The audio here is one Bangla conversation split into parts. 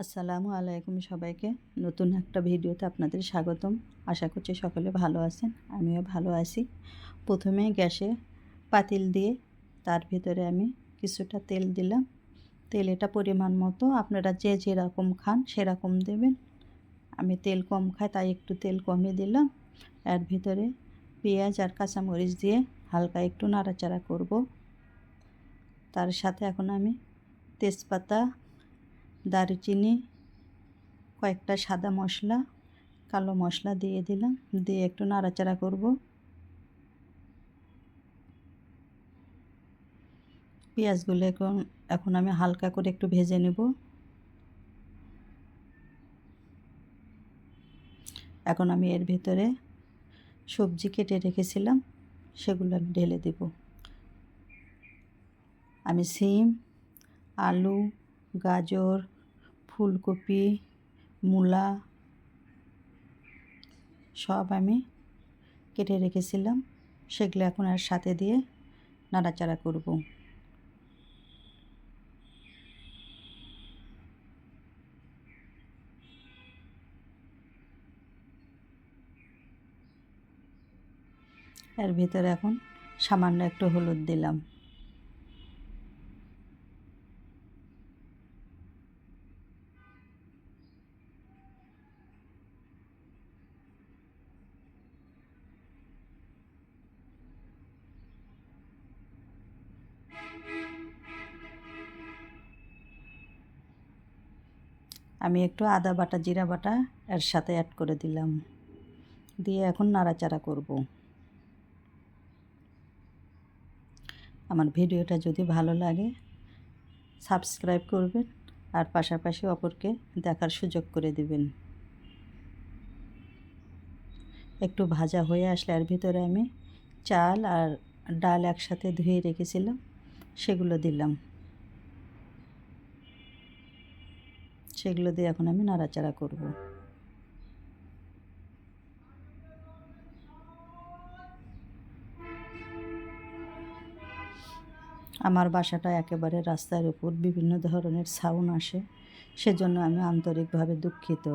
আসসালামু আলাইকুম সবাইকে। নতুন একটা ভিডিওতে আপনাদের স্বাগতম। আশা করছি সকলে ভালো আছেন, আমিও ভালো আছি। প্রথমে গ্যাসে পাতিল দিয়ে তার ভিতরে আমি কিছুটা তেল দিলাম। তেল এটা পরিমাণ মতো আপনারা যে যেরকম খান সেরকম দেবেন। আমি তেল কম খাই, তাই একটু তেল কমই দিলাম। এর ভিতরে পেঁয়াজ আর কাঁচামরিচ দিয়ে হালকা একটু নাড়াচাড়া করব। তার সাথে এখন আমি তেজপাতা দারুচিনি, কয়েকটা সাদা মশলা, কালো মশলা দিয়ে দিলাম, দিয়ে একটু নাড়াচাড়া করব। পেঁয়াজগুলো এখন এখন আমি হালকা করে একটু ভেজে নেব। এখন আমি এর ভিতরে সবজি কেটে রেখেছিলাম, সেগুলো আমি ঢেলে দেব। আমি সিম, আলু, গাজর ফুলকপি, মূলা সব আমি কেটে রেখেছিলাম। সেগুলো এখন আর সাথে দিয়ে নাড়াচাড়া করব। এর ভিতরে এখন সামান্য একটু হলুদ দিলাম। আমি একটু আদা বাটা, জিরা বাটা এর সাথে অ্যাড করে দিলাম। দিয়ে এখন নাড়াচাড়া করব। আমার ভিডিওটা যদি ভালো লাগে সাবস্ক্রাইব করবেন আর পাশাপাশি অপরকে দেখার সুযোগ করে দিবেন। একটু ভাজা হয়ে আসলে এর ভিতরে আমি চাল আর ডাল একসাথে ধুয়ে রেখেছিলাম, সেগুলো দিলাম। সেগুলো দিয়ে এখন আমি নাড়াচাড়া করব। আমার বাসাটা একেবারে রাস্তার উপর বিভিন্ন ধরনের সাউন্ড আসে, সেজন্য আমি আন্তরিকভাবে দুঃখিত।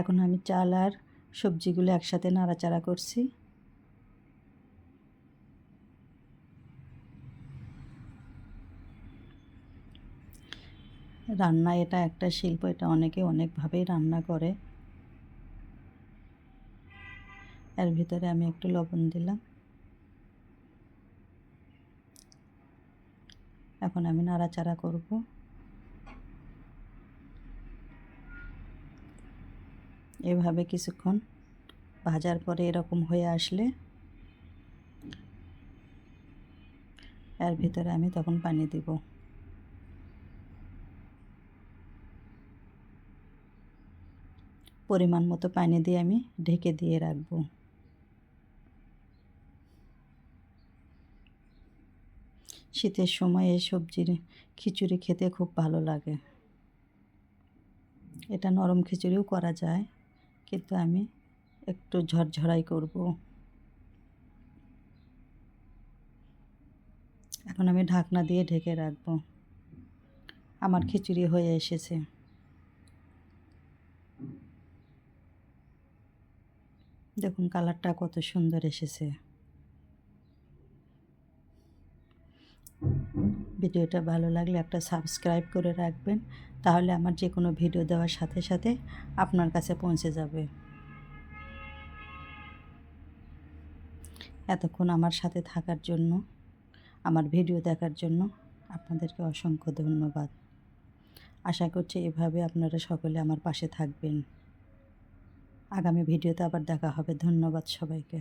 এখন আমি চাল আর সবজিগুলো একসাথে নাড়াচাড়া করছি। রান্না, এটা একটা শিল্প, এটা অনেকে অনেকভাবেই রান্না করে। এর ভিতরে আমি একটু লবণ দিলাম। এখন আমি নাড়াচাড়া করব। এভাবে কিছুক্ষণ ভাজার পরে এরকম হয়ে আসলে এর ভিতরে আমি তখন পানি দিব। পরিমাণ মতো পানি দিয়ে আমি ঢেকে দিয়ে রাখব। শীতের সময় এই সবজির খিচুড়ি খেতে খুব ভালো লাগে। এটা নরম খিচুড়িও করা যায়, কিন্তু আমি একটু ঝরঝরাই করব। এখন আমি ঢাকনা দিয়ে ঢেকে রাখব। আমার খিচুড়ি হয়ে এসেছে। দেখুন কালারটা কত সুন্দর এসেছে। ভিডিওটা ভালো লাগলে একটা সাবস্ক্রাইব করে রাখবেন, তাহলে আমার যে কোনো ভিডিও দেওয়ার সাথে সাথে আপনার কাছে পৌঁছে যাবে। এতক্ষণ আমার সাথে থাকার জন্য, আমার ভিডিও দেখার জন্য আপনাদেরকে অসংখ্য ধন্যবাদ। আশা করছি এভাবে আপনারা সকলে আমার পাশে থাকবেন। আগামী ভিডিওতে আবার দেখা হবে। ধন্যবাদ সবাইকে।